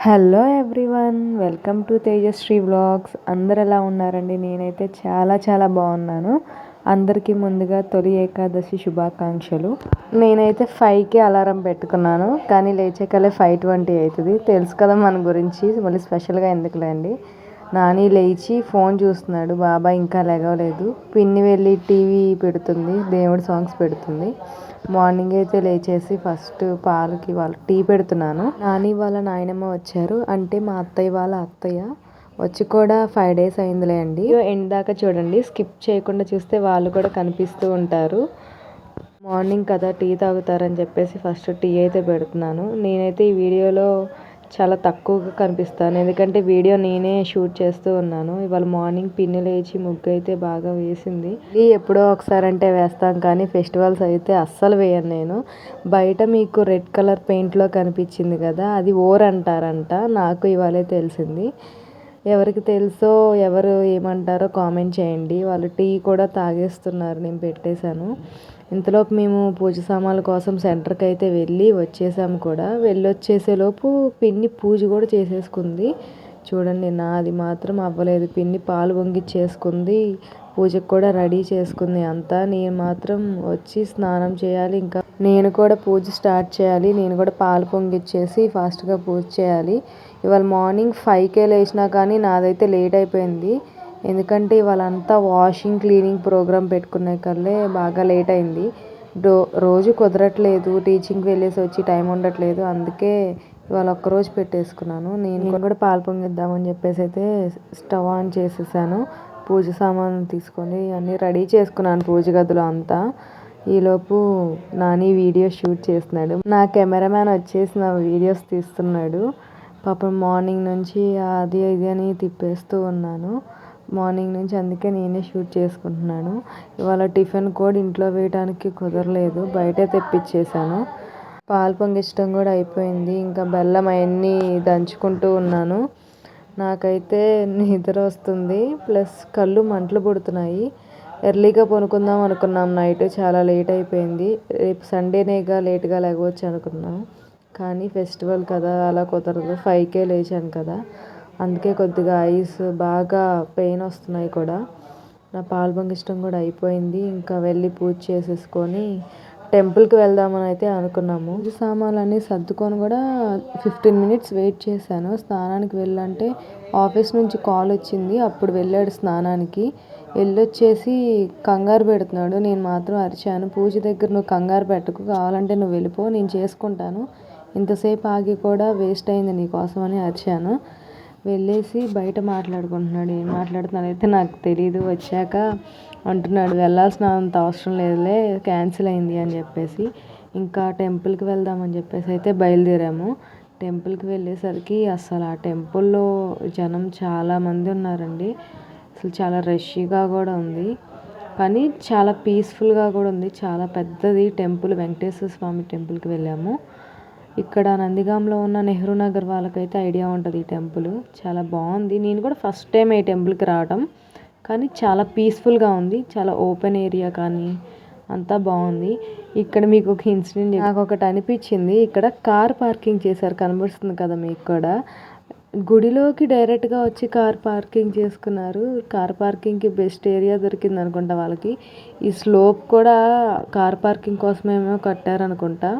Hello everyone welcome to Tejashree vlogs. అందరు ఎలా ఉన్నారండి? నేనైతే చాలా చాలా బాగున్నాను. అందరికీ ముందుగా తొలి ఏకాదశి శుభాకాంక్షలు. నేనైతే ఫైవ్కి అలారం పెట్టుకున్నాను కానీ లేచేకలే ఫైవ్ ట్వంటీ అవుతుంది. తెలుసు కదా మన గురించి మళ్ళీ స్పెషల్గా ఎందుకులేండి నాని లేచి ఫోన్ చూస్తున్నాడు. బాబా ఇంకా లేగలేదు పిన్ని వెళ్ళి టీవీ పెడుతుంది. దేవుడి సాంగ్స్ పెడుతుంది. మార్నింగ్ అయితే లేచేసి ఫస్ట్ పాలకి వాళ్ళు టీ పెడుతున్నాను. నాని వాళ్ళ నాయనమ్మ వచ్చారు. అంటే మా అత్తయ్య వాళ్ళ అత్తయ్య వచ్చి కూడా ఫైవ్ డేస్ అయిందిలే అండి. ఎండ్ దాకా చూడండి. స్కిప్ చేయకుండా చూస్తే వాళ్ళు కూడా కనిపిస్తూ ఉంటారు. మార్నింగ్ కదా టీ తాగుతారని చెప్పేసి ఫస్ట్ టీ అయితే పెడుతున్నాను. నేనైతే ఈ వీడియోలో చాలా తక్కువగా కనిపిస్తాను. ఎందుకంటే వీడియో నేనే షూట్ చేస్తూ ఉన్నాను. ఇవాళ మార్నింగ్ పిన్ని లేచి ముగ్గు అయితే బాగా వేసింది. ఇది ఎప్పుడో ఒకసారి అంటే వేస్తాం కానీ ఫెస్టివల్స్ అయితే అస్సలు వేయను నేను. బయట మీకు రెడ్ కలర్ పెయింట్లో కనిపించింది కదా అది ఓర్ అంటారంట. నాకు ఇవాళే తెలిసింది. ఎవరికి తెలుసో ఎవరు ఏమంటారో కామెంట్ చేయండి. వాళ్ళు టీ కూడా తాగేస్తున్నారు నేను పెట్టేశాను. ఇంతలోపు మేము పూజ సామాన్ల కోసం సెంటర్కి అయితే వెళ్ళి వచ్చేసాము కూడా. వెళ్ళొచ్చేసేలోపు పిన్ని పూజ కూడా చేసేసుకుంది. చూడండి నాది మాత్రం అవ్వలేదు. పిన్ని పాలు వంగిచ్చేసుకుంది పూజకు కూడా రెడీ చేసుకుంది అంతా. నేను మాత్రం వచ్చి స్నానం చేయాలి. ఇంకా నేను కూడా పూజ స్టార్ట్ చేయాలి. నేను కూడా పాలు పొంగిచ్చేసి ఫాస్ట్గా పూజ చేయాలి. ఇవాళ మార్నింగ్ ఫైవ్కే లేచినా కానీ నాదైతే లేట్ అయిపోయింది. ఎందుకంటే ఇవాళంతా వాషింగ్ క్లీనింగ్ ప్రోగ్రామ్ పెట్టుకునే కల్లే బాగా లేట్ అయింది. రో రోజు కుదరట్లేదు టీచింగ్కి వెళ్ళేసి వచ్చి టైం ఉండట్లేదు. అందుకే ఇవాళ ఒక్కరోజు పెట్టేసుకున్నాను. నేను కూడా పాలు పొంగిద్దామని చెప్పేసి అయితే స్టవ్ ఆన్ చేసేసాను. పూజ సామాను తీసుకొని అన్నీ రెడీ చేసుకున్నాను పూజ గదిలో అంతా. ఈలోపు నాని వీడియో షూట్ చేస్తున్నాడు. నా కెమెరామ్యాన్ వచ్చేసి నా వీడియోస్ తీస్తున్నాడు. పాపం మార్నింగ్ నుంచి అది ఇది అని తిప్పేస్తూ ఉన్నాను. మార్నింగ్ నుంచి అందుకే నేనే షూట్ చేసుకుంటున్నాను. ఇవాళ టిఫిన్ కూడా ఇంట్లో వేయడానికి కుదరలేదు. బయటే తెప్పించేసాను పాలు పొంగించడం కూడా అయిపోయింది. ఇంకా బెల్లం అవన్నీ దంచుకుంటూ ఉన్నాను. నాకైతే నిద్ర వస్తుంది. ప్లస్ కళ్ళు మంటలు పుడుతున్నాయి. ఎర్లీగా పనుకుందాం అనుకున్నాం. నైట్ చాలా లేట్ అయిపోయింది. రేపు సండేనేగా లేట్గా లేకపోవచ్చు అనుకున్నాం. కానీ ఫెస్టివల్ కదా అలా కుదరదు. ఫైవ్కే లేచాను కదా. అందుకే కొద్దిగా ఐస్ బాగా పెయిన్ వస్తున్నాయి కూడా. నా పాలు పొంగించడం కూడా అయిపోయింది. ఇంకా వెళ్ళి పూజ చేసేసుకొని టెంపుల్కి వెళ్దామని అయితే అనుకున్నాము. పూజ సామాన్లన్నీ సర్దుకొని కూడా ఫిఫ్టీన్ మినిట్స్ వెయిట్ చేశాను. స్నానానికి వెళ్ళంటే ఆఫీస్ నుంచి కాల్ వచ్చింది. అప్పుడు వెళ్ళాడు స్నానానికి. వెళ్ళొచ్చేసి కంగారు పెడుతున్నాడు. నేను మాత్రం అరిచాను. పూజ దగ్గర నువ్వు కంగారు పెట్టకు. కావాలంటే నువ్వు వెళ్ళిపో. నేను చేసుకుంటాను. ఇంతసేపు ఆగి కూడా వేస్ట్ అయింది నీకోసం అని అరిచాను. వెళ్ళేసి బయట మాట్లాడుకుంటున్నాడు. ఏం మాట్లాడుతున్నాడు అయితే నాకు తెలీదు. వచ్చాక అంటున్నాడు వెళ్ళాల్సిన అంత అవసరం లేదులే క్యాన్సిల్ అయింది అని చెప్పేసి. ఇంకా టెంపుల్కి వెళ్దామని చెప్పేసి అయితే బయలుదేరాము. టెంపుల్కి వెళ్ళేసరికి అసలు ఆ టెంపుల్లో జనం చాలామంది ఉన్నారండి. అసలు చాలా రష్గా కూడా ఉంది. కానీ చాలా పీస్ఫుల్గా కూడా ఉంది. చాలా పెద్దది టెంపుల్ వెంకటేశ్వర స్వామి టెంపుల్కి వెళ్ళాము. ఇక్కడ నందిగాంలో ఉన్న నెహ్రూ నగర్ వాళ్ళకైతే ఐడియా ఉంటుంది ఈ టెంపుల్. చాలా బాగుంది. నేను కూడా ఫస్ట్ టైం ఈ టెంపుల్కి రావడం కానీ చాలా పీస్ఫుల్గా ఉంది. చాలా ఓపెన్ ఏరియా కానీ అంతా బాగుంది. ఇక్కడ మీకు ఒక ఇన్సిడెంట్ నాకు ఒకటి అనిపించింది. ఇక్కడ కార్ పార్కింగ్ చేశారు. కనబడుతుంది కదా మీకు కూడా. గుడిలోకి డైరెక్ట్గా వచ్చి కార్ పార్కింగ్ చేసుకున్నారు. కార్ పార్కింగ్కి బెస్ట్ ఏరియా దొరికింది అనుకుంటా వాళ్ళకి. ఈ స్లోప్ కూడా కార్ పార్కింగ్ కోసమేమో కట్టారనుకుంటా.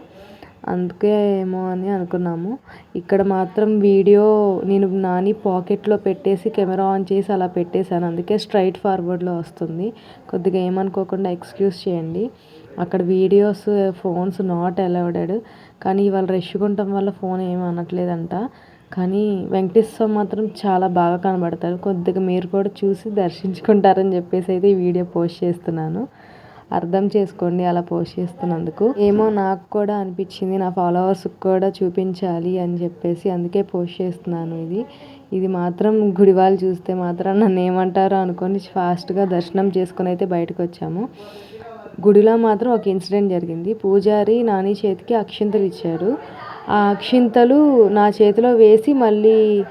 అందుకే ఏమో అని అనుకున్నాము. ఇక్కడ మాత్రం వీడియో నేను నాని పాకెట్లో పెట్టేసి కెమెరా ఆన్ చేసి అలా పెట్టేశాను. అందుకే స్ట్రైట్ ఫార్వర్డ్లో వస్తుంది. కొద్దిగా ఏమనుకోకుండా ఎక్స్క్యూజ్ చేయండి. అక్కడ వీడియోస్ ఫోన్స్ నాట్ అలౌడెడ్ కానీ ఇవాళ రష్గా ఉండటం వల్ల ఫోన్ ఏమి అనట్లేదంట. కానీ వెంకటేశ్వర మాత్రం చాలా బాగా కనబడతారు. కొద్దిగా మీరు కూడా చూసి దర్శించుకుంటారని చెప్పేసి అయితే ఈ వీడియో పోస్ట్ చేస్తున్నాను. అర్థం చేసుకోండి అలా పోస్ట్ చేస్తున్నందుకు. ఏమో నాకు కూడా అనిపించింది నా ఫాలోవర్స్కి కూడా చూపించాలి అని చెప్పేసి అందుకే పోస్ట్ చేస్తున్నాను ఇది. ఇది మాత్రం గుడి వాళ్ళు చూస్తే మాత్రం నన్ను ఏమంటారో అనుకొని ఫాస్ట్గా దర్శనం చేసుకుని అయితే బయటకు వచ్చాము. గుడిలో మాత్రం ఒక ఇన్సిడెంట్ జరిగింది. పూజారి నాని చేతికి అక్షింతలు ఇచ్చారు. ఆ అక్షింతలు నా చేతిలో వేసి మళ్ళీ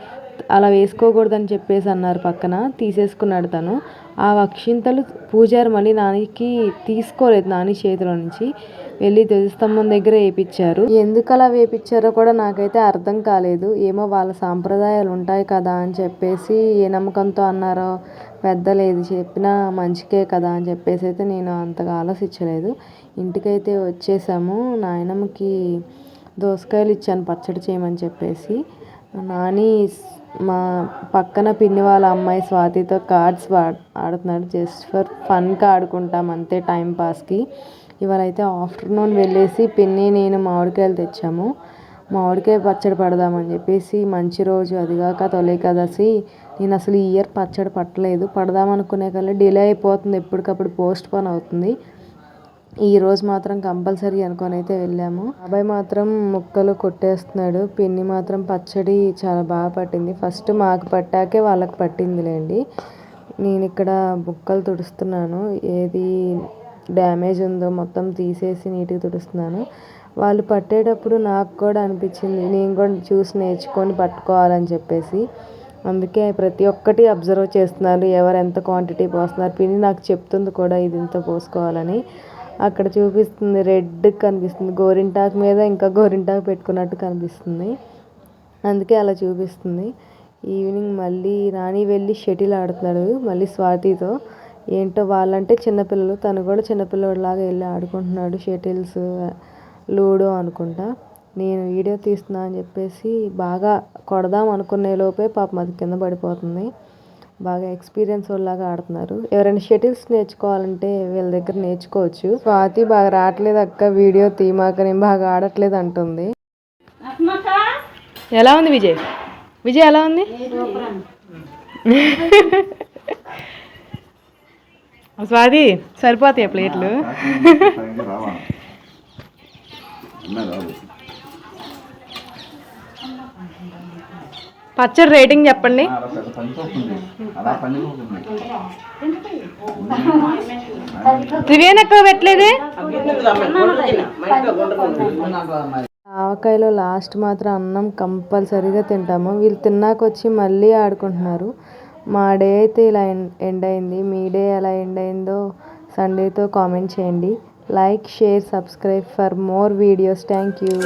అలా వేసుకోకూడదని చెప్పేసి అన్నారు పక్కన. తీసేసుకున్నాడు తను. ఆ అక్షింతలు పూజారి మళ్ళీ నానికి తీసుకోలేదు నాని చేతిలో నుంచి. వెళ్ళి ధ్వజస్తంభం దగ్గర వేయించారు ఎందుకు అలా వేయించారో కూడా నాకైతే అర్థం కాలేదు. ఏమో వాళ్ళ సాంప్రదాయాలు ఉంటాయి కదా అని చెప్పేసి ఏ నమ్మకంతో అన్నారో పెద్దలు ఏది చెప్పినా మంచికే కదా అని చెప్పేసి అయితే నేను అంతగా ఆలోచించలేదు. ఇంటికైతే వచ్చేసాము. నాయనమ్మకి దోసకాయలు ఇచ్చాను పచ్చడి చేయమని చెప్పేసి. నాని మా పక్కన పిన్ని వాళ్ళ అమ్మాయి స్వాతితో కార్డ్స్ ఆడుతున్నాడు. జస్ట్ ఫర్ ఫన్కి ఆడుకుంటాం అంతే టైం పాస్కి ఇవాళ అయితే ఆఫ్టర్నూన్ వెళ్ళేసి పిన్ని నేను మామిడికాయలు తెచ్చాము. మామిడికాయ పచ్చడి పడదామని చెప్పేసి మంచి రోజు అదిగాక తొలి కదసి నేను అసలు ఈ ఇయర్ పచ్చడి పట్టలేదు. పడదాం అనుకునే కల్లా డిలే అయిపోతుంది. ఎప్పటికప్పుడు పోస్ట్ పోన్ అవుతుంది. ఈ రోజు మాత్రం కంపల్సరీ అనుకొని అయితే వెళ్ళాము. అబ్బాయి మాత్రం ముక్కలు కొట్టేస్తున్నాడు. పిన్ని మాత్రం పచ్చడి చాలా బాగా పట్టింది. ఫస్ట్ మాకు పట్టాకే వాళ్ళకి పట్టిందిలేండి. నేను ఇక్కడ ముక్కలు తుడుస్తున్నాను. ఏది డ్యామేజ్ ఉందో మొత్తం తీసేసి నీట్గా తుడుస్తున్నాను. వాళ్ళు పట్టేటప్పుడు నాకు కూడా అనిపించింది. నేను కూడా చూసి నేర్చుకొని పట్టుకోవాలని చెప్పేసి. అందుకే ప్రతి ఒక్కటి అబ్జర్వ్ చేస్తున్నారు. ఎవరు ఎంత క్వాంటిటీ పోస్తున్నారు? పిన్ని నాకు చెప్తుంది కూడా ఇది ఇంత పోసుకోవాలని. అక్కడ చూపిస్తుంది రెడ్ కనిపిస్తుంది. గోరింటాకు మీద ఇంకా గోరింటాకు పెట్టుకున్నట్టు కనిపిస్తుంది. అందుకే అలా చూపిస్తుంది. ఈవినింగ్ మళ్ళీ రాణి వెళ్ళి షటిల్ ఆడుతున్నాడు మళ్ళీ స్వాతితో. ఏంటో వాళ్ళంటే చిన్నపిల్లలు తను కూడా చిన్నపిల్లడిలాగా వెళ్ళి ఆడుకుంటున్నాడు షటిల్స్ లూడో అనుకుంటా. నేను వీడియో తీస్తున్నా అని చెప్పేసి బాగా కొడదాం అనుకునే లోపే పాపం అది కింద పడిపోతుంది. బాగా ఎక్స్పీరియన్స్ వాళ్ళలాగా ఆడుతున్నారు. ఎవరైనా షటిల్స్ నేర్చుకోవాలంటే వీళ్ళ దగ్గర నేర్చుకోవచ్చు. స్వాతి బాగా రావట్లేదు అక్క వీడియో తీమాక నేను బాగా ఆడట్లేదు అంటుంది. ఎలా ఉంది విజయ్? విజయ్ ఎలా ఉంది? స్వాతి సరిపోతాయి ప్లేట్లు? పచ్చడి రేటింగ్ చెప్పండి. త్రివేణి ఎక్కువ పెట్టలేదే? ఆవకాయలో లాస్ట్ మాత్రం అన్నం కంపల్సరీగా తింటాము. వీళ్ళు తిన్నాక వచ్చి మళ్ళీ ఆడుకుంటున్నారు. మా డే అయితే ఇలా ఎండ్ అయింది. మీ డే ఎలా ఎండ్ అయిందో సండేతో కామెంట్ చేయండి. Like share subscribe for more videos. Thank you.